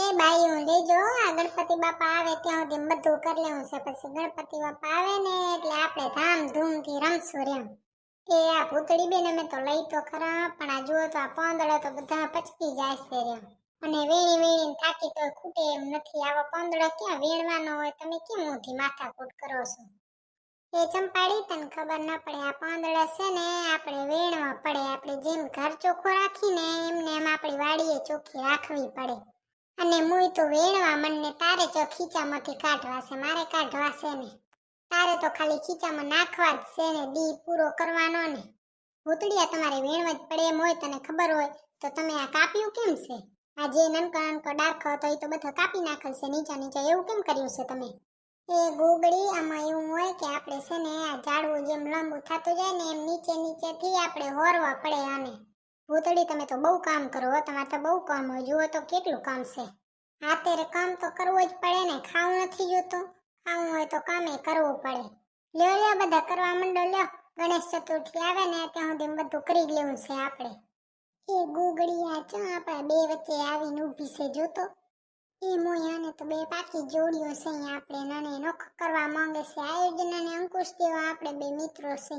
એ બાઈ, હું લેજો આ ગણપતિ બાપા આવે ત્યાં સુધી બધું કરી લેવું છે. પછી ગણપતિ બાપા આવે ને, એટલે આપણે ધામધૂમથી રમશું રેમ એ આ ભૂતળી બેન અમે તો લઈ તો ખરા, પણ આ જુઓ તો આ પાંદડા તો બધા પચકી જાય છે રેમ અને વેણી વેણી થાકી તો ખૂટે એમ નથી. આવા પાંદડા ક્યાં વીણવાનો હોય? તમે કેમ ઊંધી માથાકૂટ કરો છો? એ ચંપાડી તને ખબર ન પડે, આ પાંદડા છે ને, આપણે વેણવા પડે. આપણે જેમ ઘર ચોખ્ખું રાખીને એમને એમ આપણી વાડીએ ચોખ્ખી રાખવી પડે. અને મુય તો વેણવા મનને તારે જો ખીચામાંથી કાઢવા છે, મારે કાઢવા છે ને. તારે તો ખાલી ખીચામાં નાખવા જ છે ને, દી પૂરો કરવાનો ને. ભૂતળિયા તમારે વેણવા જ પડે એમ હોય તને ખબર હોય, તો તમે આ કાપ્યું કેમ છે? આ જે નનકો નનકો ડાર્ક હતો એ તો બધો કાપી નાખેલ છે નીચા નીચા એવું કેમ કર્યું છે તમે? એ ગોગડી આમાં એવું હોય કે આપણે છે ને આ ઝાડવું જેમ લાંબુ થતું જાય ને એમ નીચે નીચેથી આપણે હોરવા પડે આને. ભૂતળી તમે તો બહુ કામ કરો તમારે તો બહુ કામ હોય. જુઓ તો કેટલું કામ છે. અત્યારે કામ તો કરવું જ પડે ને, ખાવું નથી જોતું. ખાવું હોય તો કામે કરવું પડે. લ્યો લ્યો, બધા કરવા માંડો, લ્યો. ગણેશ ચતુર્થી આવે ને, ત્યાં સુધી બધું કરી લેવું છે આપણે. એ ગુગળિયા ચા આપણા બે વચ્ચે આવીને ઊભી છે જોતો એ મોયાને તો બે પાકી જોડીઓ છે આપણે નાને નખ કરવા માંગે છે. આયોજન અને અંકુશ દેવા આપણે બે મિત્રો છે.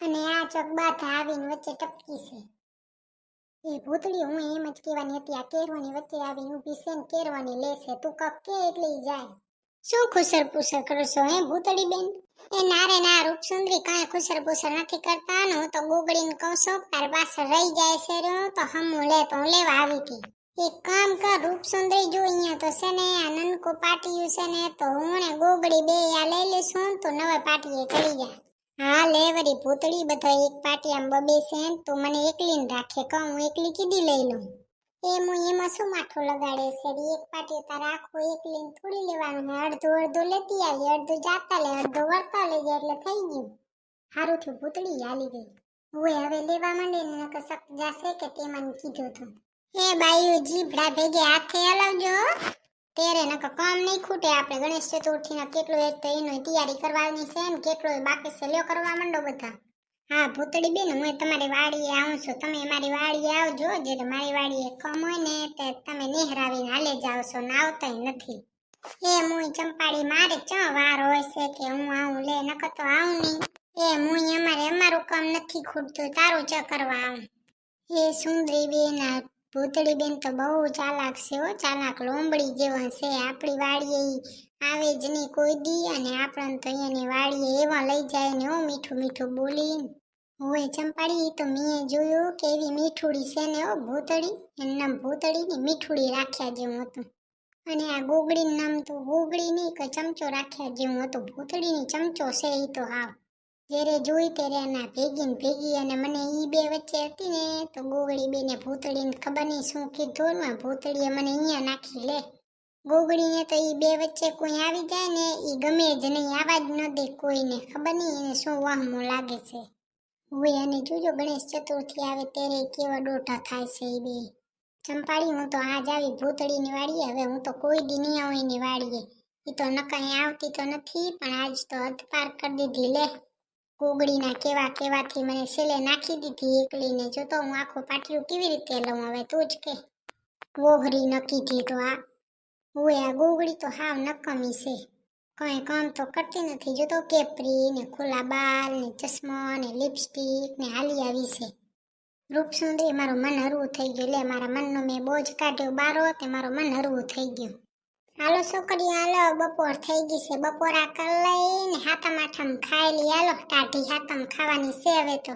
અને આ ચોક બાધા આવીને વચ્ચે ટપકી છે. એ ભૂતળી હું એમ જ કહેવાની હતી આ કેરવાની વચ્ચે આવીને ઊભી છે ને કેરવાની લેશે તું કક કે એટલી જાય શું ખુસર પુસર કરો છો હે ભૂતળી બેન એ નારે ના રૂપસુંદરી કાંઈ ખુસર પુસર નથી કરતા ને હું તો ગુગડીને કહું છું તાર પાસે રહી જાય છે રે તો હમું લે તો હું લેવા આવી હતી એક કામ કર રૂપસુંદરી જો અહીંયા તો છે ને આ નનકો પાટિયું છે ને તો હું ને ગોગડી બે આ લઈ લઈશું તો નવા પાટીએ ચડી જા હા, લે વરી ભૂતળી બધા એક પાટિયામાં બબે છે તું મને એકલીને રાખે, કહું, હું એકલી કીધી લઈ લઉં? એ હું એમાં શું માથું લગાડે છે? એક એક તો તારે આખું એકલીને થોડી લેવાનું હે અડધું અડધું લેતી આવી, અડધું જાતા લે, અડધું વળતા લઈ જાય એટલે થઈ ગયું. સારું થયું ભૂતળી હાલી ગઈ. હું હવે લેવા માંડે ને, નકર શક જાશે કે તે મને કીધું હતું એ બાયું જીભડા ભેગે હાથે હલાવજો તેરે નક કામ નહીં ખૂટે. આપણે ગણેશ ચતુર્થીના કેટલું એક તો એની તૈયારી કરવાની છે ને કેટલું બાકી છે લ્યો કરવા માંડો બધા. હા ભૂતળી બેન, હું તમારી વાડીએ આવું છું. તમે મારી વાડીએ આવજો. જ્યારે મારી વાડીએ કમ હોય ને, તે તમે નેહરાવીને હાલે જાવ છો ને આવતાય નથી. એ મુઈ ચંપાડી મારે ચા વાર હોય છે કે હું આવું લે, નકર તો આવું નહીં. એ મુઈ અમારે અમારું કામ નથી ખૂટતું. તારું ચ કરવા આવું. એ સુંદરી બેન ભૂતળી બેન તો બહુ ચાલાક છે હો, ચાલાક લોંબડી જેવા છે. આપણી વાડીએ આવે જ નહીં કોઈ દી અને આપણને તો અહીંયાની વાડીએ એવા લઈ જાય ને હો, મીઠું મીઠું બોલીને. હોય ચંપાડી તો મેં જોયું કે એવી મીઠુડી છે ને હો, ભૂતળી. એનું નામ ભૂતળીની મીઠુડી રાખ્યા જેવું હતું. અને આ ગોગડીનું નામ તો ગોગડી નહીં, કે ચમચો રાખ્યા જેવું હતું. ભૂતળીની ચમચો છે એ તો હાવ. જ્યારે જોઈ ત્યારે એના ભેગી ને ભેગી અને મને ઈ બે વચ્ચે હતી ને, તો ગોગડી બેને ભૂતળીને ખબર નહીં શું કીધું ને, ભૂતળીએ મને અહીંયા નાખી લે. ગોગડીને તો ઈ બે વચ્ચે કોઈ આવી જાય ને, ઈ ગમે જ નહીં આવા જ ન દે કોઈને, ખબર નહીં એને શું વાહમો લાગે છે. હોય અને જોજો ગણેશ ચતુર્થી આવે ત્યારે કેવા ડોટા થાય છે એ બે. ચંપાળી, હું તો આજ આવી ભૂતળીની વાડીએ, હવે હું તો કોઈ દી નહીં આવું એની વાડીએ. એ તો નકાઈ આવતી તો નથી, પણ આજ તો હદ પાર કરી દીધી લે. કોગડીના કેવા કેવાથી મને સેલે નાખી દીધી એકલીને. જો તો હું આખું પાટિયું કેવી રીતે લઉં? હવે તું જ કે. વોહરી નક્કી થી આ ઓએ આ ગોગડી તો હાવ નકમી છે. કંઈ કામ તો કરતી નથી. જો તો કેપરી ને ખુલ્લા બાલ ને ચશ્મા ને લિપસ્ટિક ને હાલી આવી છે. રૂપસુંદરી મારું મન હરવું થઈ ગયું. એટલે મારા મનનો મેં બોજ કાઢ્યો. બારો, તે મારું મન હરવું થઈ ગયું. હાલો છોકરી હાલો, બપોર થઈ ગઈ છે. બપોરા કર લઈને હાથમ આઠમ ખાઈ લઈ હાલો, ટાઢી હાથમ ખાવાની છે હવે તો.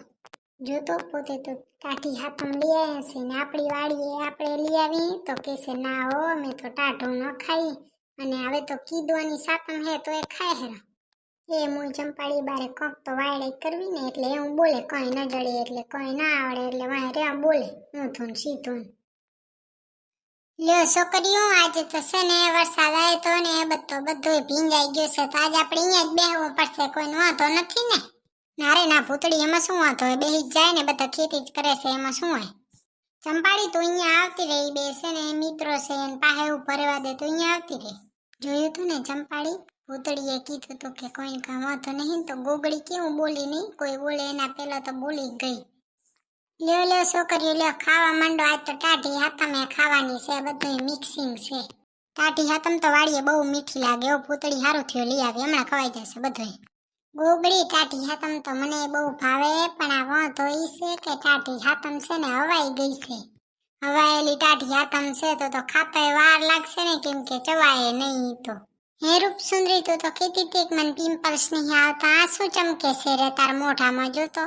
જોતો પોતે તો ટાઢી હાથમ લઈ આવ્યા છે ને આપણી વાડીએ આપણે લઈ આવી તો કે છે, ના હો, અમે તો ટાઢો ન ખાઈ અને હવે તો કીધવાની સાતમ હે તો એ ખાય હેરા. એ મુઈ ચંપાડી બારે કોક તો વાયડે કરવી ને એટલે એવું બોલે, કઈ ન જડે એટલે કઈ ના આવડે એટલે વાય રે બોલે. હું ને સીધું. લ્યો, છોકરીઓ, આજે તો છે ને વરસાદ આવ્યો તો ને બધો, બધોય ભીંજાઈ ગયો છે. તો આજે આપણે અહીંયા જ બેહવું પડશે. કોઈ વાંધો નથી ને? નારે ના ભૂતળી, એમાં શું વાંધો હોય? બેહી જ જાય ને, બધા ખેતી જ કરે છે, એમાં શું હોય? ચંપાડી તું અહીંયા આવતી રહી બે છે ને મિત્રો છે, એને પાસે એવું ભરવા દે, તો અહીંયા આવતી રહી. જોયું તું ને ચંપાડી ભૂતળીએ કીધું તું કે કોઈ કામ વાંધો નહીં તો ગોગળી કેવું બોલી નહીં? કોઈ બોલે એના પહેલાં તો બોલી ગઈ. લ્યો લ્યો, છોકરીઓ, લ્યો, ખાવા માંડો. આજ તો ટાઢી હાથમે ખાવાની છે બધું મિક્સિંગ છે. ટાઢી હાથમ તો વાડીએ બહુ મીઠી લાગે. એવું પૂતળી સારું થયું, લઈ આવી. હમણાં ખવાઈ જશે બધું ગોગડી ટાઢી હાથમ તો મને બહુ ભાવે, પણ આ વાંધો એ છે કે ટાઢી હાથમ છે ને હવાઈ ગઈ છે. હવાયેલી ટાઢી હાથમ છે તો તો ખાતાય વાર લાગશે ને કેમ કે ચવાય નહીં તો. હે, રૂપસુંદરી, તું તો કીધી હતી કે મને પિમ્પલ્સ નહીં આવતા. આ શું ચમકે છે રે તાર મોઢામાં? જો તો.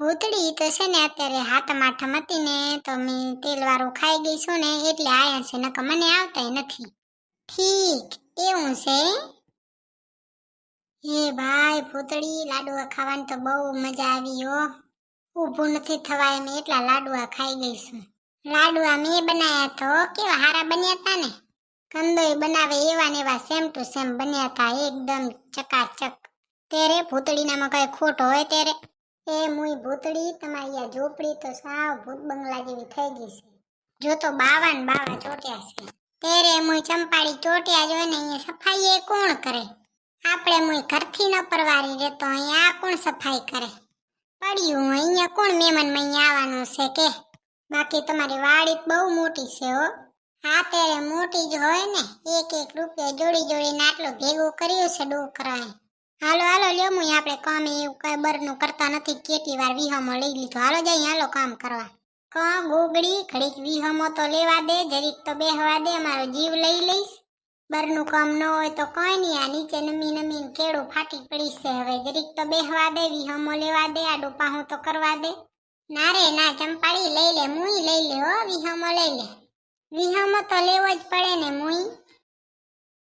ભૂતળી તો છે ને અત્યારે હાથમ આઠમ હતી ને, તો મેં તેલ વાળું ખાઈ ગઈ છું ને, એટલે આયા છે, નકર મને આવતા નથી. ઠીક, એવું છે? હે ભાઈ, ભૂતળી, લાડુઆ ખાવાની તો બહુ મજા આવી હો. ઊભું નથી થવાય મેં એટલા લાડુઆ ખાઈ ગઈ છું. લાડુઆ મેં બનાયા તો કેવા હારા બન્યા તા ને? કંદોય બનાવે એવા ને એવા સેમ ટુ સેમ બન્યા હતા એકદમ ચકાચક. ત્યારે ભૂતળીનામાં કઈ ખોટ હોય ત્યારે? એ મુઈ ભૂતળી તમારી આ ઝૂંપડી તો સાવ ભૂત બંગલા જેવી થઈ ગઈ છે. જો તો બાવા ને બાવા ચોટ્યા છે. તેરે મુઈ ચંપાડી ચોટ્યા જો ને, અહીંયા સફાઈ એ કોણ કરે? આપણે મુઈ ઘરથી ન પરવારી રહેતો અહીંયા કોણ સફાઈ કરે? પડ્યું અહીંયા કોણ મહેમાન અહીંયા આવવાનું છે કે? બાકી તમારી વાડી બહુ મોટી છે હો. હા, ત્યારે મોટી જ હોય ને. એક એક રૂપિયા જોડી જોડીને આટલું ભેગું કર્યું છે ડોકરાએ. હાલો હાલો, લ્યો હું આપણે કામ એવું કઈ બરનું કરતા નથી. કેટલી વાર વિહમો લઈ લીધો. હાલો જઈ હાલો, કામ કરવા. ક ગોગડી ઘડીક વિહમો તો લેવા દે, જરીક તો બેહવા દે, મારો જીવ લઈ લઈશ. બરનું કામ ન હોય તો કઈ નહીં. આ નીચે નમી નમીને કેળું ફાટી પડી છે હવે. જરીક તો બેહવા દે, વિહમો લેવા દે આ ડોપાહું તો કરવા દે. ના રે, ના ચંપાડી લઈ લે, મુઈ લઈ લે, હો, વિહમો લઈ લે. વિહમો તો લેવો જ પડે ને મુઈ.